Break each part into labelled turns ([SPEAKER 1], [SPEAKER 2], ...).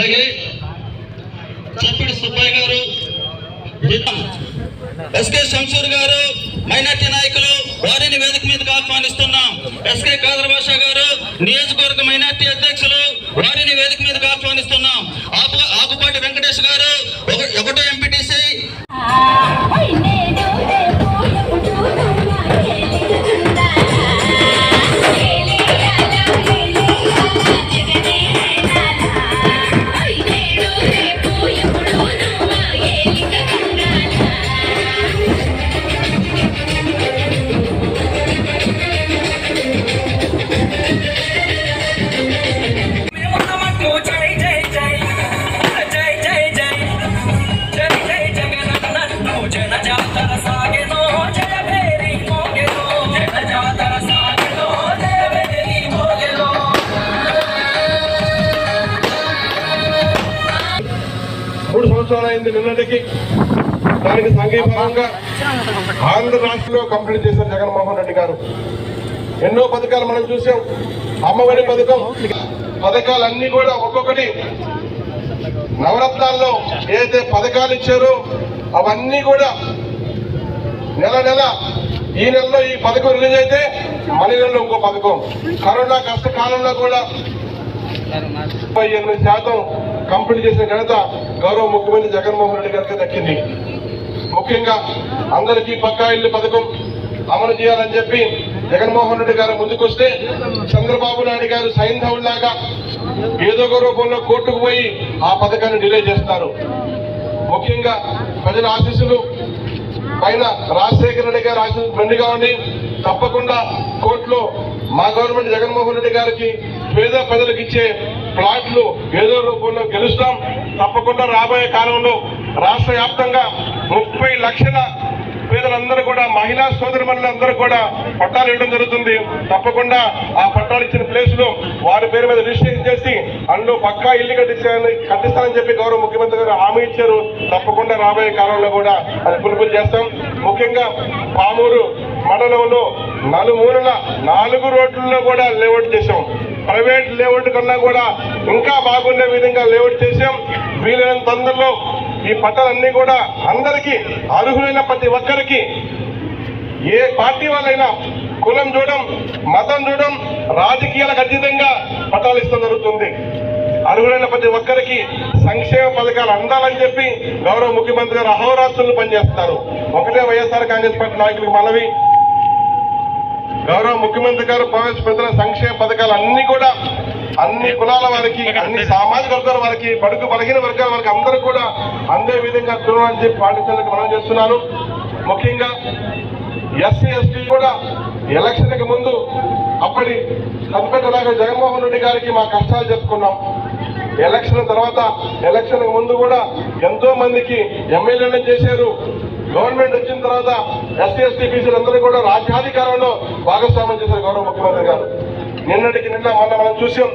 [SPEAKER 1] అలాగే చప్పిడి సుబ్బయ్య గారు ఎస్కే శంసూర్ గారు మైనార్టీ నాయకులు వారిని వేదిక మీదకి ఆహ్వానిస్తున్నాం. ఎస్కే కాదర్ భాష గారు నియోజకవర్గ మైనార్టీ అధ్యక్షులు వారిని వేదిక మీదకి ఆహ్వానిస్తున్నాం. ఆపు ఆకుపాటి వెంకటేష్ గారు
[SPEAKER 2] మూడు నిన్నటికి. దానికి సంఘీభావంగా ఆంధ్ర రాష్ట్రంలో కంప్లీట్ చేశారు జగన్మోహన్ రెడ్డి గారు. ఎన్నో పథకాలు మనం చూసాం. అమ్మఒడి పథకం పథకాలన్నీ కూడా ఒక్కొక్కటి నవరత్నాల్లో ఏదైతే పథకాలు ఇచ్చారో అవన్నీ కూడా నెల నెల ఈ నెలలో ఈ పథకం రిలీజ్ అయితే మన నెలలో ఇంకో పథకం. కరోనా కష్టకాలంలో కూడా ముప్పై ఎనిమిది శాతం కంప్లీట్ చేసిన ఘనత గౌరవ ముఖ్యమంత్రి జగన్మోహన్ రెడ్డి గారికి దక్కింది. ముఖ్యంగా అందరికీ పక్కా ఇల్లు పథకం అమలు చేయాలని చెప్పి జగన్మోహన్ రెడ్డి గారు ముందుకొస్తే చంద్రబాబు నాయుడు గారు సైంధవులాగా ఏదో ఒక రూపంలో కోర్టుకు పోయి ఆ పథకాన్ని డిలే చేస్తారు. ముఖ్యంగా ప్రజల ఆశీస్సులు పైన రాజశేఖర రెడ్డి గారు ఆశీస్సులు మెండుగా ఉండి తప్పకుండా కోర్టులో మా గవర్నమెంట్ జగన్మోహన్ రెడ్డి గారికి పేద ప్రజలకు ఇచ్చే ప్లాట్లు ఏదో రూపంలో గెలుస్తాం. తప్పకుండా రాబోయే కాలంలో రాష్ట్ర వ్యాప్తంగా ముప్పై లక్షల పేదలందరూ కూడా మహిళా సోదరిమణులందరూ కూడా పట్టాలు ఇవ్వడం జరుగుతుంది. తప్పకుండా ఆ పట్టాలు ఇచ్చిన ప్లేస్లో వారి పేరు మీద రిజిస్ట్రేషన్ చేసి అందులో పక్కా ఇల్లు కట్టించాలని కట్టిస్తానని చెప్పి గౌరవ ముఖ్యమంత్రి గారు హామీ ఇచ్చారు. తప్పకుండా రాబోయే కాలంలో కూడా అది పులుపులు చేస్తాం. ముఖ్యంగా పామూరు మండలంలో నలుమూలల నాలుగు రోడ్లలో కూడా లేఅవుట్ చేశాం. ప్రైవేట్ లేఅవుట్ కన్నా కూడా ఇంకా బాగుండే విధంగా లేఅవుట్ చేశాం. వీలైనంత తొందరలో ఈ పట్టాలన్నీ కూడా అందరికీ అర్హులైన ప్రతి ఒక్కరికి ఏ పార్టీ వాళ్ళైనా కులం చూడడం మతం చూడడం రాజకీయాలకు అతీతంగా పట్టాలు ఇస్తాం జరుగుతుంది. అర్హులైన ప్రతి ఒక్కరికి సంక్షేమ పథకాలు అందాలని చెప్పి గౌరవ ముఖ్యమంత్రి గారు అహోరాత్రులు పనిచేస్తారు. ఒకటే వైఎస్ఆర్ కాంగ్రెస్ పార్టీ నాయకులకు మనవి. గౌరవ ముఖ్యమంత్రి గారు ప్రవేశపెట్టిన సంక్షేమ పథకాలు అన్ని కూడా అన్ని కులాల వారికి అన్ని సామాజిక వర్గాల వారికి బడుగు బలహీన వర్గాల వారికి అందరూ కూడా అందే విధంగా చూడాలని చెప్పి పాటించడానికి మనం చేస్తున్నాను. ముఖ్యంగా ఎస్సీ ఎస్టీ కూడా ఎలక్షన్కి ముందు అప్పటి సత్యపేట నాయకుడు జగన్మోహన్ రెడ్డి గారికి మా కష్టాలు చెప్పుకున్నాం. ఎలక్షన్ తర్వాత ఎలక్షన్ ముందు కూడా ఎంతో మందికి ఎమ్మెల్యేలను చేశారు. గవర్నమెంట్ వచ్చిన తర్వాత ఎస్సీ ఎస్టీ బీసీలందరూ కూడా రాజ్యాధికారంలో భాగస్వామ్యం చేశారు గౌరవ ముఖ్యమంత్రి గారు. నిన్నటికి నిన్న మొన్న మనం చూసాం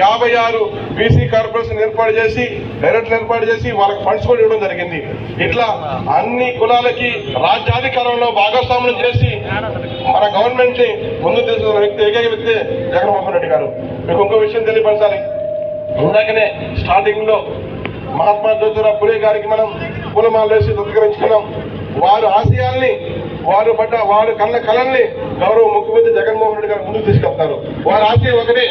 [SPEAKER 2] యాభై ఆరు బీసీ కార్పొరేషన్ ఏర్పాటు చేసి డైరెక్టర్ ఏర్పాటు చేసి వాళ్ళకి ఫండ్స్ కూడా ఇవ్వడం జరిగింది. ఇట్లా అన్ని కులాలకి రాజ్యాధికారంలో భాగస్వామ్యం చేసి మన గవర్నమెంట్ని ముందు తీసుకున్న వ్యక్తి ఏకైక వ్యక్తి జగన్మోహన్ రెడ్డి గారు. మీకు ఇంకో విషయం తెలియపరచాలి. ఇందాకనే స్టార్టింగ్లో మహాత్మా జ్యోతిరావు పులే గారికి మనం పూలమాల వేసి సత్కరించుకున్నాం వారు ఆశయాల్ని వారు పడ్డ వారు కన్న కళల్ని గౌరవ ముఖ్యమంత్రి జగన్మోహన్ రెడ్డి గారు ముందుకు తీసుకెళ్తారు. వారి ఆశయం ఒకటే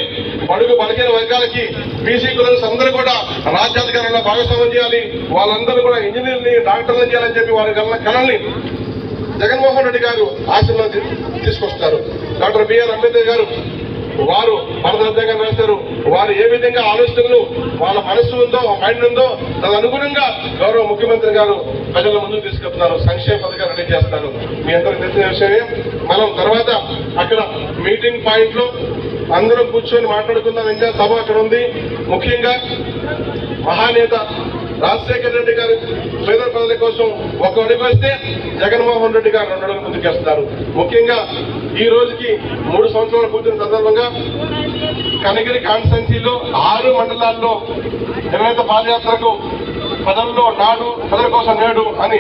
[SPEAKER 2] బడుగు బలహీన వర్గాలకి బీసీ కులర్స్ అందరూ కూడా రాజ్యాధికారంలో భాగస్వామ్యం చేయాలి. వాళ్ళందరూ కూడా ఇంజనీర్ని డాక్టర్లు చేయాలని చెప్పి వారి కన్న కళల్ని జగన్మోహన్ రెడ్డి గారు ఆశయంలో తీసుకొస్తారు. డాక్టర్ బిఆర్ అంబేద్కర్ గారు వారు భారతరత్నంగా రాశారు వారు ఏ విధంగా ఆలోచనలు వాళ్ళ మనసు ఉందో మైండ్ ఉందో దాని అనుగుణంగా గౌరవ ముఖ్యమంత్రి గారు ప్రజల ముందుకు తీసుకెళ్తున్నారు. సంక్షేమ పథకాలు రెడీ చేస్తారు. మీ అందరికి తెలిసిన విషయమే. మనం తర్వాత అక్కడ మీటింగ్ పాయింట్లో అందరం కూర్చొని మాట్లాడుకుందాం. ఇంకా సభ అక్కడ ఉంది. ముఖ్యంగా మహానేత రాజశేఖర రెడ్డి గారు పేద ప్రజల కోసం ఒక అడుగు వస్తే జగన్మోహన్ రెడ్డి గారు రెండు అడుగులు ముందుకేస్తారు. ముఖ్యంగా ఈ రోజుకి మూడు సంవత్సరాలు పూర్తిన సందర్భంగా కనగిరి కాన్స్టెన్సీలో ఆరు మండలాల్లో నిర్ణీత పాదయాత్రకు పదంలో నాడు ప్రజల కోసం నేడు అని